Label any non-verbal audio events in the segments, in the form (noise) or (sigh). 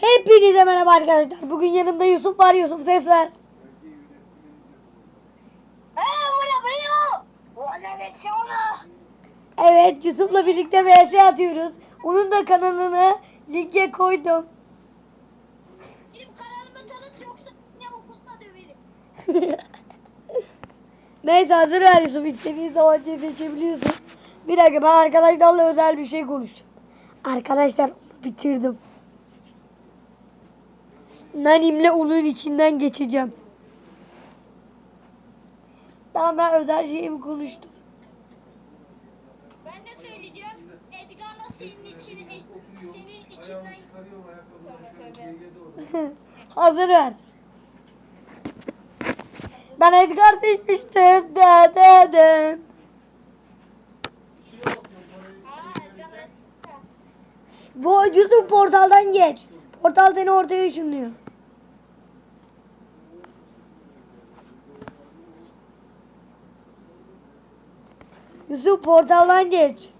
Hepinize merhaba arkadaşlar. Bugün yanımda Yusuf var. Yusuf ses ver. Evet Yusuf'la birlikte vs atıyoruz. Onun da kanalını linke koydum. Benim kanalımı tanıt yoksa yine okulda döverim. (laughs) Neyse hazır ver Yusuf. İstediğin zaman seçebiliyorsun. Bir dakika ben arkadaşlarla özel bir şey konuşacağım. Arkadaşlar bitirdim. Nanimle onun içinden geçeceğim. Tamam ben özel şeyimi konuştum. Ben de söyleyeceğim. Edgar'la senin için senin içinden (laughs) Hazır ver. Ben Edgar seçmiştim. De de de. Bu Yusuf portaldan geç. Portal seni ortaya ışınlıyor. Yusuf portaldan geç.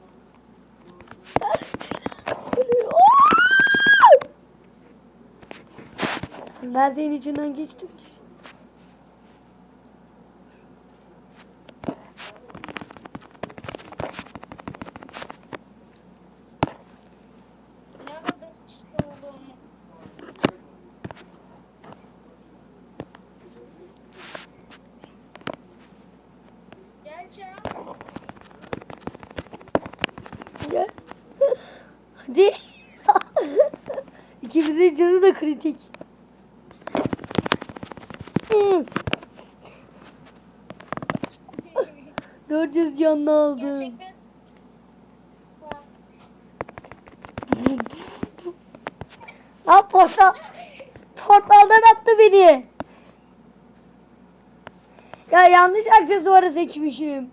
Ben senin içinden geçtim. ne kadar çirkin olduğumu. Gel Çağ. Gel. Hadi. İkimizin canı da kritik. Hmm. 400 canlı aldım. Lan portal. Portaldan attı beni. Ya yanlış aksesuarı seçmişim.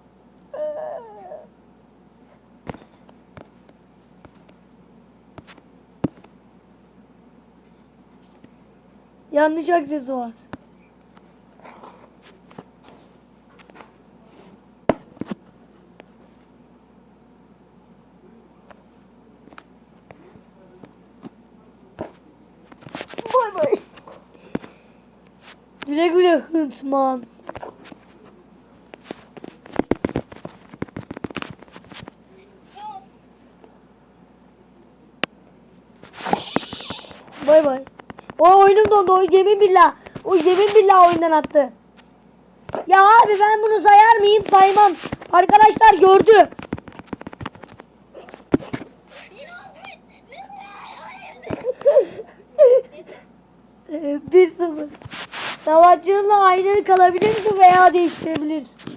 Yanlış aksesuar. Güle güle Hıntman. Yok. Bay bay. Oyunum dondu. O yemin billah. O yemin billah oyundan attı. Ya abi ben bunu sayar mıyım? Saymam. Arkadaşlar gördü. Bir sıfır. Savaşçınla aynı kalabilirsin veya değiştirebilirsin.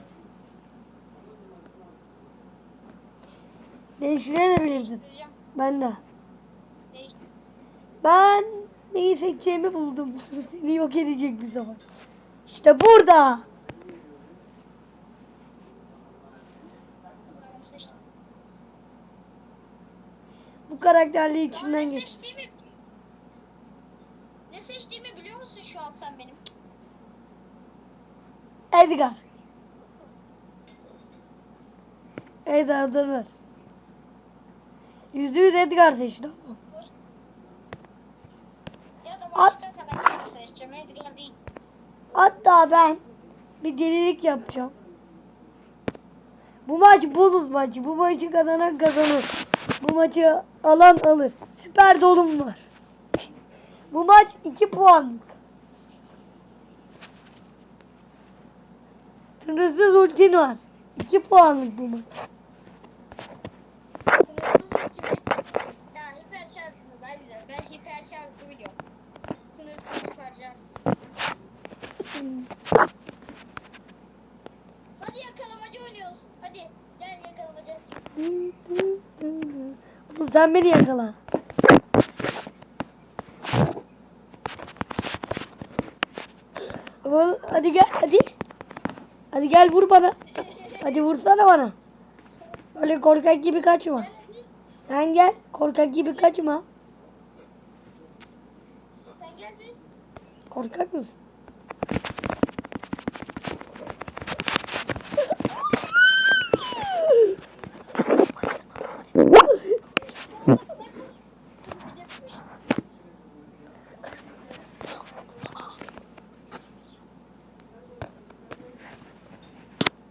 Değiştirebilirsin. Ben de. Ben neyi seçeceğimi buldum. (laughs) Seni yok edecek bir zaman. İşte burada. Bu karakterli Aa, içinden geç. seçtiğimi ne seçtiğimi biliyor musun şu an sen benim? Edgar. Edgar dur. Yüzde yüz Edgar seçti ama. At. Hatta ben bir delilik yapacağım. Bu maç bonus maçı. Bu maçı kazanan kazanır. Bu maçı alan alır. Süper dolum var. Bu maç 2 puanlık. Sınırsız ultin var. 2 puanlık bu maç. Sınırsız ultimi. Ya hiper güzel. Ben hiper şarjlı biliyorum. Şarj. Hadi oynuyoruz. Hadi gel yakalamacı. Oğlum sen beni yakala. Oğlum, hadi gel hadi. Hadi gel vur bana. Hadi vursana bana. Öyle korkak gibi kaçma. Sen gel korkak gibi kaçma. Korkak mısın?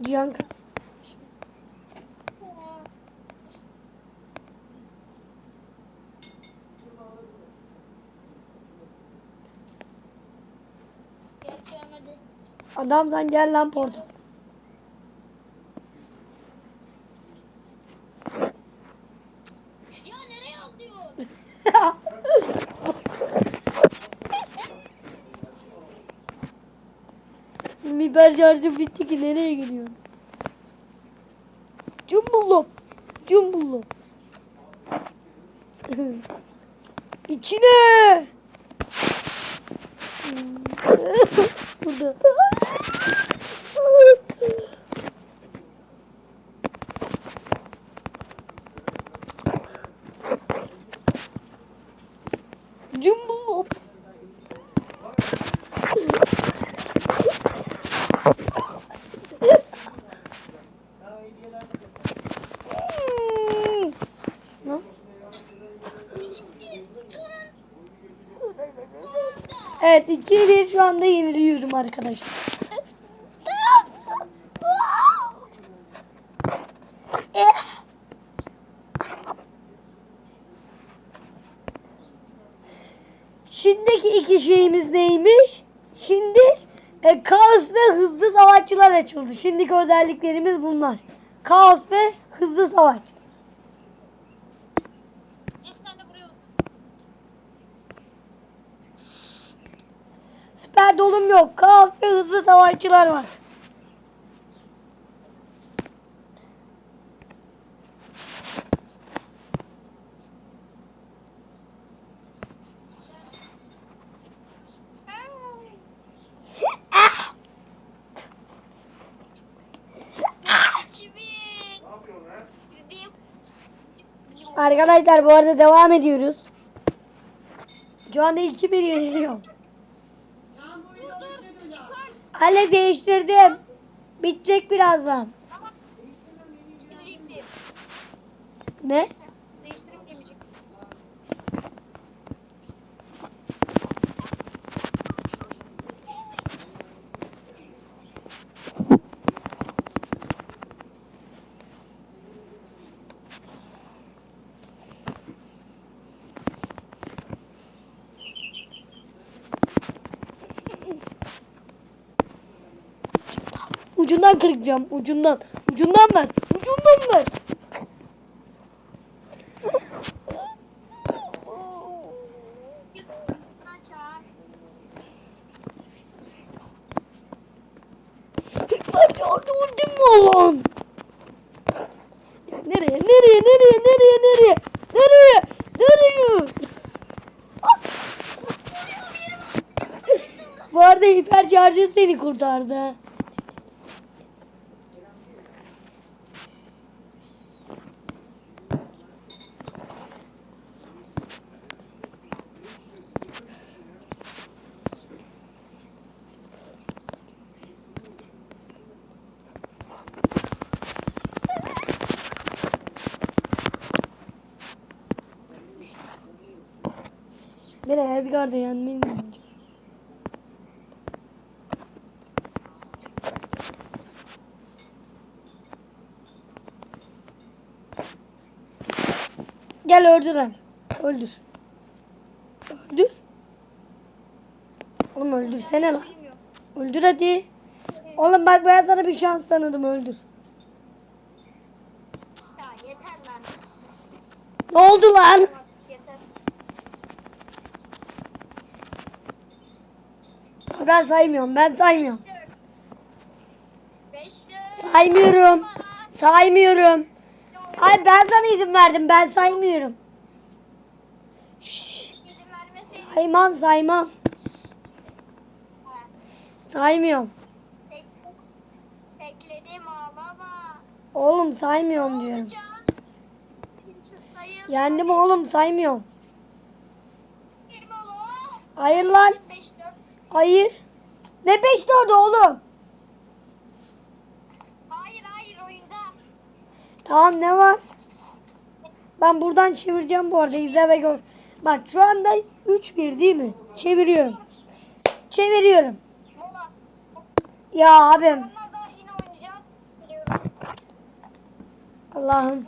Can kas. Adamdan gel lan portal. Ya nereye atlıyor? Biber (laughs) şarjı bitti ki nereye gidiyorsun? Cumbullop. Cumbullop. (laughs) İçine. Burada. 2'ye 1 şu anda yeniliyorum arkadaşlar. Şimdiki iki şeyimiz neymiş? Şimdi e, kaos ve hızlı savaşçılar açıldı. Şimdiki özelliklerimiz bunlar. Kaos ve hızlı savaş. Dolum yok. Kaos ve hızlı savaşçılar var. Arkadaşlar bu arada devam ediyoruz. Şu anda 2-1 yeniliyorum. Dur dur. Çıkar. Ale değiştirdim. Bitecek birazdan. Çivilikti. Ne? Ucundan kıracağım. Ucundan. Ucundan ver. Ucundan ver. Hadi hadi vurdun mu lan? Nereye? Nereye? Nereye? Nereye? Nereye? Nereye? Nereye? Bu arada hiper şarjı seni kurtardı. Beni Edgar da yenmeyi Gel öldür lan. Öldür. Öldür. Oğlum öldürsene lan. Öldür hadi. Oğlum bak ben sana bir şans tanıdım öldür. Ya yeter lan. Ne oldu lan? Tamam, Yeter. Ben saymıyorum ben saymıyorum. Saymıyorum. Saymıyorum. Ay ben sana izin verdim ben saymıyorum. Şşş, saymam saymam. Saymıyorum. tek- Bekledim ağlama. Oğlum saymıyorum diyorum. Yendim oğlum saymıyorum. Hayır lan. Hayır. Ne 5 4 oğlum? Hayır hayır oyunda. Tamam ne var? Ben buradan çevireceğim bu arada izle ve gör. Bak şu anda 3-1 değil mi? Çeviriyorum. Çeviriyorum. Ya abim. Allah'ım.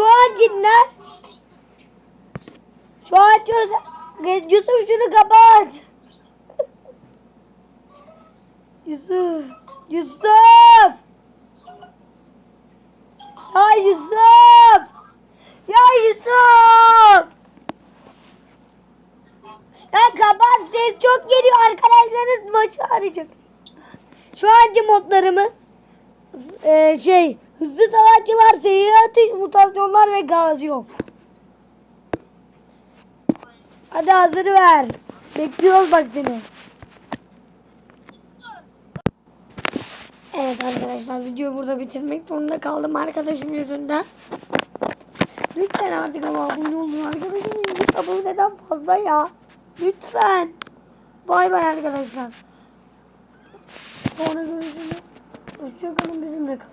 Şu an cinler. Şu an Yusuf, Yusuf şunu kapat. (laughs) Yusuf. Yusuf. Ya Yusuf. Ya Yusuf. Ya kapat ses çok geliyor arkadaşlarınız maçı arayacak. Şu anki modlarımız eee, şey hızlı savaşçılar, atış, mutasyonlar ve gazi yok. Hadi hazır ver. Bekliyoruz bak seni. Evet arkadaşlar videoyu burada bitirmek zorunda kaldım arkadaşım yüzünden. Lütfen artık ama abone olun arkadaşım. YouTube aboneden fazla ya. Lütfen. Bay bay arkadaşlar. Sonra görüşürüz. Hoşçakalın bizimle kalın.